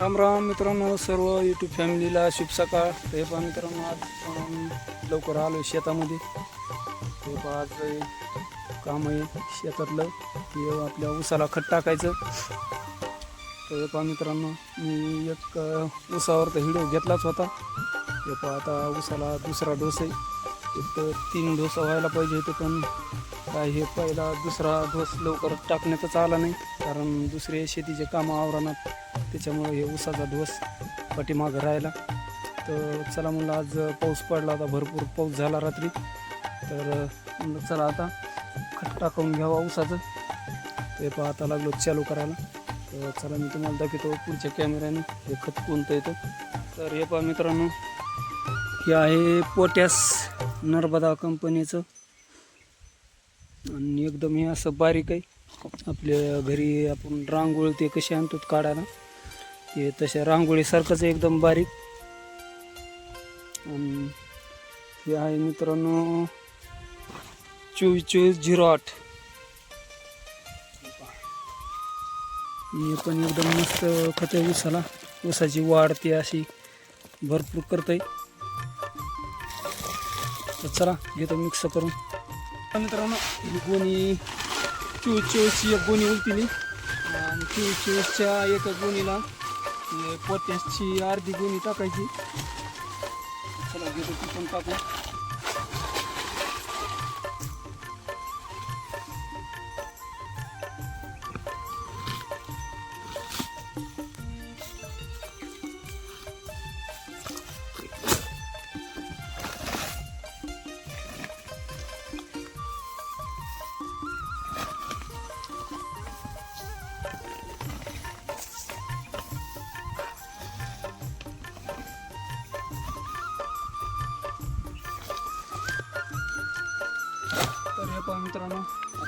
राम राम मित्रांनो सर्व यूट्यूब फॅमिलीला शुभ सकाळ हे पहा मित्रांनो आज आपण लवकर आलो शेतामध्ये. हे पहा आज काम आहे शेतातलं. ते आपल्या ऊसाला खत टाकायचं. तर हे पहा मित्रांनो मी एक ऊसावर तर हिडो घेतलाच होता. हे पहा आता ऊसाला दुसरा डोस आहे. एक तर तीन डोस व्हायला पाहिजे होते पण काय हे पहिला दुसरा डोस लवकर टाकण्यातच आला नाही. कारण दुसरे शेतीचे कामं आवरानात त्याच्यामुळे हे ऊसाचा दिवस पाठीमागं राहिला. तर चला म्हणलं आज पाऊस पडला होता भरपूर पाऊस झाला रात्री. तर म्हणलं चला आता खत टाकून घ्यावा ऊसाचं ते पहा आता लागलो चालू करायला. तर चला मी तुम्हाला दाखवतो पुढच्या कॅमेऱ्याने हे खत कोणतं येतं तर हे पहा मित्रांनो हे आहे पोटॅस नर्मदा कंपनीचं. आणि एकदम हे असं बारीक आहे. आपल्या घरी आपण रांगोळी ते कशी आणतो काढायला. ते तशा रांगोळीसारखंच एकदम बारीक. आणि हे आहे मित्रांनो चोवीस चोवीस झिरो आठ. हे पण एकदम मस्त खत आहे ऊसाला ऊसाची वाढ ती अशी भरपूर करते तर चला घेतो मिक्स करून. मित्रांनो ही गोणी चोवीस चोवीसची एक गोणी उलटिली. आणि चोवीस चोवीसच्या एका गोणीला हे पोटॅशची अर्धी गोणी टाकायची चला घेतो ती पण टाकू तर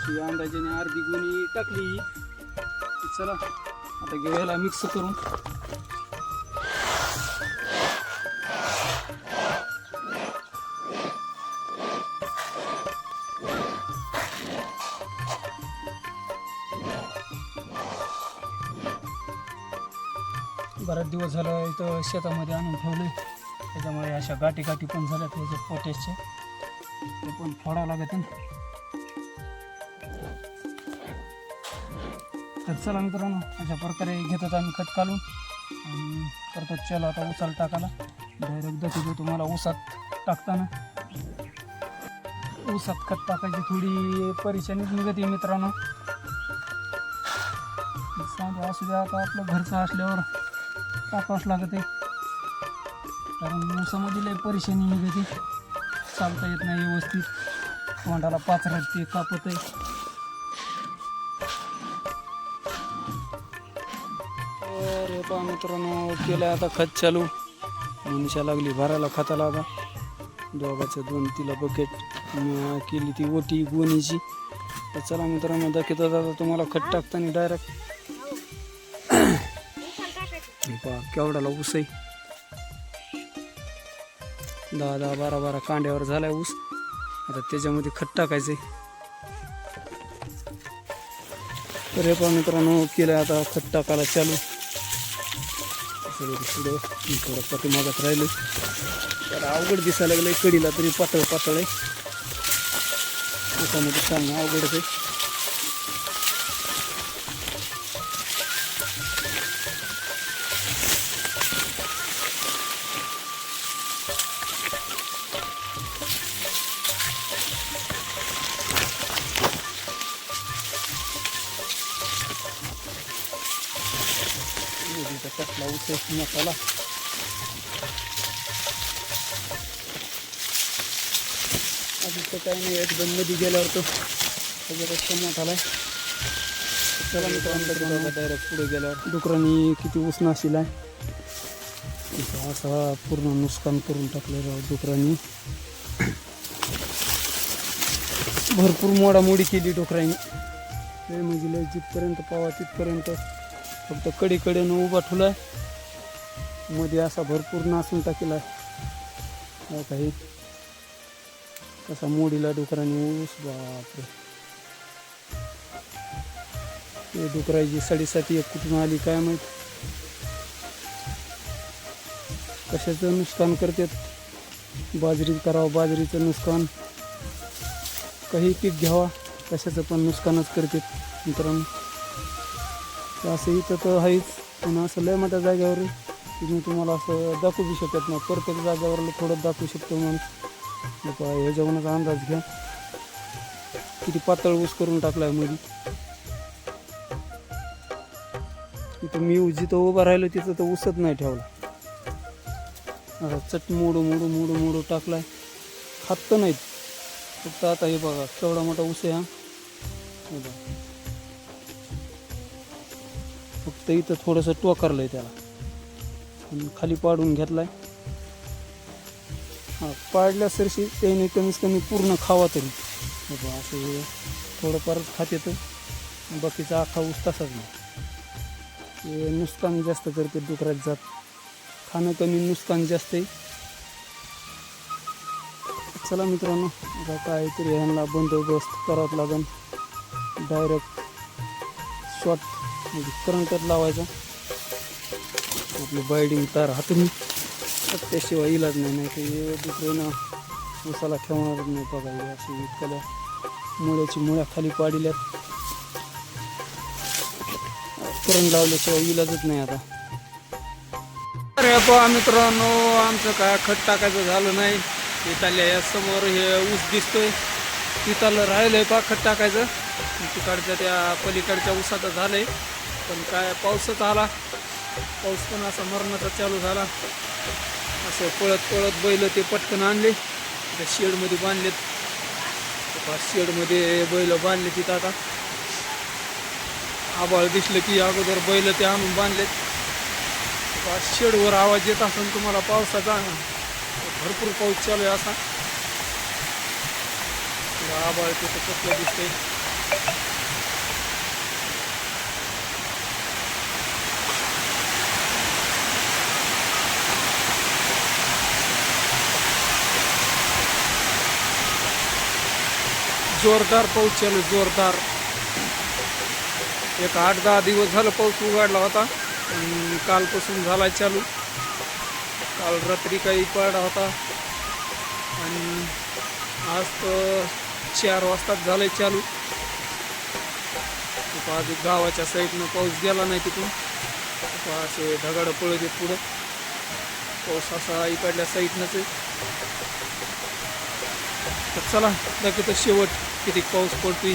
ही अंदाजाने अर्धी गुणी टाकली. चला आता घेऊ याला मिक्स करून. बराच दिवस झाला इथं शेतामध्ये आणून ठेवले त्याच्यामुळे अशा गाठी गाठी पण झाल्या त्याच्या पोटॅशच्या ते पण फोडावं लागत तर चला मित्रांनो अशा प्रकारे घेतात आम्ही खत काढून. आणि परत चला आता उसाला टाकायला. डायरेक्ट दाखवतो तुम्हाला उसात टाकताना. उसात खत टाकायची थोडी परेशानीच निघते मित्रांनो. सांगतो असू द्या आता आपलं घरचं असल्यावर टाकावंच लागत आहे. कारण ऊसामध्ये लय परेशानी निघते. चालता येत नाही व्यवस्थित. तोंडाला पाचरट ते कापत आहे. पहा मित्रांनो केलं आता खत चालू. मनुष्या लागली भरायला खताला आता. दोघाचं दोन तिला बकेट केली ती ओटी गोणीची. तर चला मित्रांनो दाखवत आता तुम्हाला खत टाकताना डायरेक्ट पहा केवढाला ऊस आहे. दहा दहा बारा बारा कांड्यावर झालाय ऊस. आता त्याच्यामध्ये खत टाकायचं तर हे मित्रांनो केलं आता खत टाकायला चालू. सगळं पुढं थोडं पाठीमागात राहिलं. तर अवघड दिसायला लागलं कडीला तरी पातळ पातळ आहे. त्याच्यामध्ये चांगलं अवघडच आहे. कसला आहे मसाला आधी तर काही नाही एकदम मध्ये गेल्यावर तो त्याच्यापेक्षा मोठा आहे चला मित्रांनो डायरेक्ट पुढे गेल्यावर. डुकरांनी किती नाशील आहे? असा पूर्ण नुकसान करून टाकलं राव डुकरांनी. भरपूर मोडामोडी केली डुकरांनी. म्हणजे लय जिथपर्यंत पावा तिथपर्यंत. फक्त कडीकडेनं उभा ठुलायमध्ये असा भरपूर नासून टाकेला आहे हो काही कसा मोडीला डुकराने ऊस बापरे. ते डुकराची साडेसाती एक कुठून आली काय माहीत? कशाचं नुकसान करतात? बाजरी करावं बाजरीचं नुकसान. काही पीक घ्यावा कशाचं पण नुकसानच करतात मित्रांनो. तर असं इथं तर आहेच पण असं लय मोठ्या जागेवर मी तुम्हाला असं दाखवू बी शकत नाही. प्रत्येक जागेवर थोडं दाखवू शकतो म्हणून. ह्याच्यावरूनच अंदाज घ्या. किती पातळ ऊस करून टाकला आहे मध्ये इथं मी जिथं उभं राहिलो तिथं तर उसत नाही ठेवला. आता चट मोडू मोडू मोडू मोडू टाकलाय. खात तर नाहीत. फक्त आता हे बघा केवढा मोठा ऊस आहे हा. फक्त इथं थोडंसं टोकारलंय त्याला. खाली पाडून घेतला आहे पाडल्या सरशी त्याने कमीत कमी पूर्ण खावा तरी. बाबा असं थोडंफार खात येतं. बाकीचा आखा ऊस तसाच नाही. नुकसान जास्त करते डुकरात जात. खाणं कमी नुकसान जास्त आहे. चला मित्रांनो आता काहीतरी ह्यांना बंदोबस्त करावाच लागेल डायरेक्ट शॉर्ट म्हणजे करंटच लावायचा. आपली बायडिंग तार हातून त्याशिवाय इलाज नाही नाही ते हे उसाला ठेवणार नाही बघायला अशी इतक्या मुळ्याची मुळ्या खाली पाडिल्यात करंट लावल्याशिवाय इलाजच नाही आता. अरे पहा मित्रांनो आमचं काय खत टाकायचं झालं नाही. तिथल्या या समोर हे ऊस दिसतोय. तिथलं राहिलंय का खत टाकायचं. तिकडच्या त्या पलीकडच्या ऊसाचं झालंय. पण काय पाऊसच आला पाऊस पण असा मरणाचा चालू झाला. असं पळत पळत बैल ते पटकन आणले. त्या शेडमध्ये बांधलेत. शेडमध्ये बैल बांधले तिथं आता. आबाळ दिसलं की अगोदर बैल ते आणून बांधलेत. शेडवर आवाज येत असून तुम्हाला पावसाचा. भरपूर पाऊस चालू आहे असा. आबाळ तिथं कसलं दिसतंय. जोरदार पाऊस चालू जोरदार. एक आठ दहा दिवस झालं पाऊस उघडला होता. आणि कालपासून झाला चालू. काल रात्री काही पडला होता. आणि आज तर चार वाजताच झालंय चालू. आज गावाच्या साईडनं पाऊस गेला नाही तिथून. असे ढगाडं पळत आहेत पुढं. पाऊस असा इकडल्या साईडनंच आहे. तर चला दाखवतो शेवट. किती पाऊस पडतोय?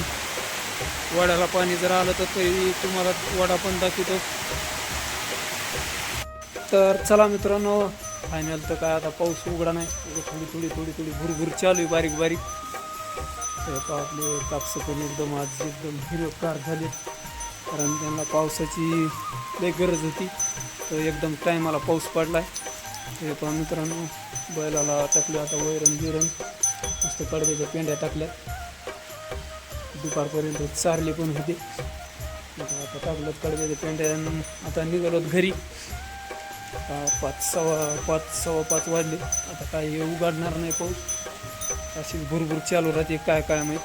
वड्याला पाणी जर आलं तर तरी तुम्हाला वडा पण दाखवतो. तर चला मित्रांनो फायनल तर काय आता पाऊस उघडा नाही. थोडी थोडी थोडी थोडी भुरभुर चालू आहे बारीक बारीक. तर आपले कापसं पण एकदम आज एकदम हिरवकार झाले. कारण त्यांना पावसाची लई गरज होती. तर एकदम टायमाला पाऊस पडलाय. ते पण मित्रांनो बैलाला टाकले आता वैरण बिरण मस्त पडद्याच्या पेंड्या टाकल्या दुपारपर्यंत चारले पण होते. आता टाकलं कडब्याच्या पेंड्या अन् आता निघालोत घरी. पाच सव्वा पाच सव्वा पाच वाजले. आता काय हे उघडणार नाही पाऊस. अशी भुरभुर चालू राहते काय काय माहीत.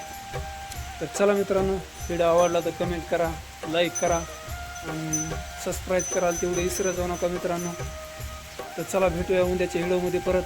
तर चला मित्रांनो व्हिडिओ आवडला तर कमेंट करा लाईक करा आणि सबस्क्राईब कराल तेवढं इसरं जाऊ नका मित्रांनो. तर चला भेटूया उद्याच्या व्हिडिओमध्ये परत.